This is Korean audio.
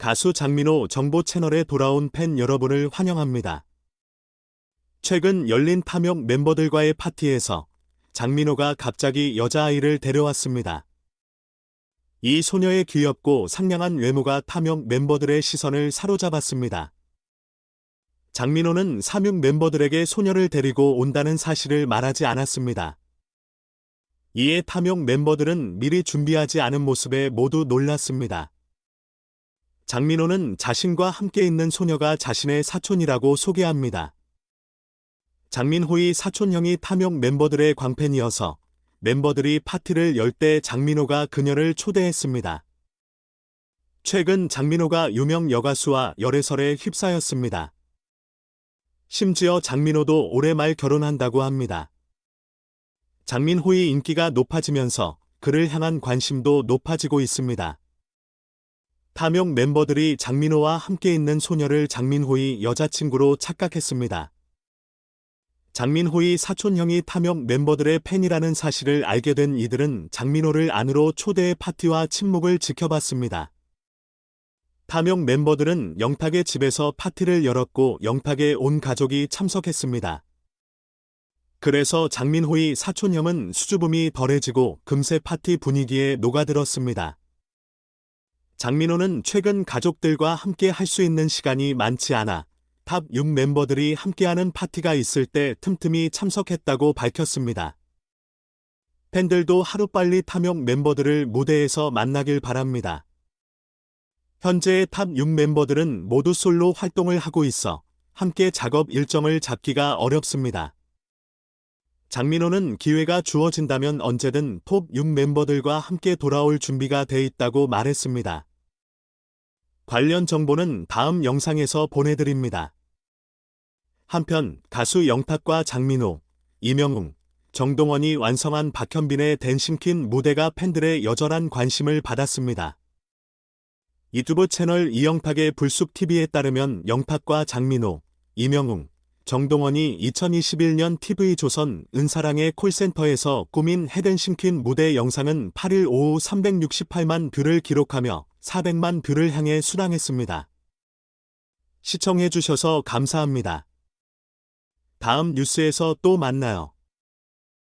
가수 장민호 정보 채널에 돌아온 팬 여러분을 환영합니다. 최근 열린 탐욕 멤버들과의 파티에서 장민호가 갑자기 여자아이를 데려왔습니다. 이 소녀의 귀엽고 상냥한 외모가 탐욕 멤버들의 시선을 사로잡았습니다. 장민호는 삼육 멤버들에게 소녀를 데리고 온다는 사실을 말하지 않았습니다. 이에 탐욕 멤버들은 미리 준비하지 않은 모습에 모두 놀랐습니다. 장민호는 자신과 함께 있는 소녀가 자신의 사촌이라고 소개합니다. 장민호의 사촌형이 탐욕 멤버들의 광팬이어서 멤버들이 파티를 열 때 장민호가 그녀를 초대했습니다. 최근 장민호가 유명 여가수와 열애설에 휩싸였습니다. 심지어 장민호도 올해 말 결혼한다고 합니다. 장민호의 인기가 높아지면서 그를 향한 관심도 높아지고 있습니다. 탐욕 멤버들이 장민호와 함께 있는 소녀를 장민호의 여자친구로 착각했습니다. 장민호의 사촌형이 탐욕 멤버들의 팬이라는 사실을 알게 된 이들은 장민호를 안으로 초대해 파티와 침묵을 지켜봤습니다. 탐욕 멤버들은 영탁의 집에서 파티를 열었고 영탁의 온 가족이 참석했습니다. 그래서 장민호의 사촌형은 수줍음이 덜해지고 금세 파티 분위기에 녹아들었습니다. 장민호는 최근 가족들과 함께 할 수 있는 시간이 많지 않아 탑 6 멤버들이 함께하는 파티가 있을 때 틈틈이 참석했다고 밝혔습니다. 팬들도 하루빨리 탐욕 멤버들을 무대에서 만나길 바랍니다. 현재의 탑6 멤버들은 모두 솔로 활동을 하고 있어 함께 작업 일정을 잡기가 어렵습니다. 장민호는 기회가 주어진다면 언제든 톱 6 멤버들과 함께 돌아올 준비가 돼 있다고 말했습니다. 관련 정보는 다음 영상에서 보내드립니다. 한편 가수 영탁과 장민호, 이명웅, 정동원이 완성한 박현빈의 댄싱킨 무대가 팬들의 여전한 관심을 받았습니다. 유튜브 채널 이영탁의 불쑥TV에 따르면 영탁과 장민호, 이명웅, 정동원이 2021년 TV조선 은사랑의 콜센터에서 꾸민 헤덴싱킨 무대 영상은 8일 오후 368만 뷰를 기록하며 400만 뷰를 향해 순항했습니다. 시청해주셔서 감사합니다. 다음 뉴스에서 또 만나요.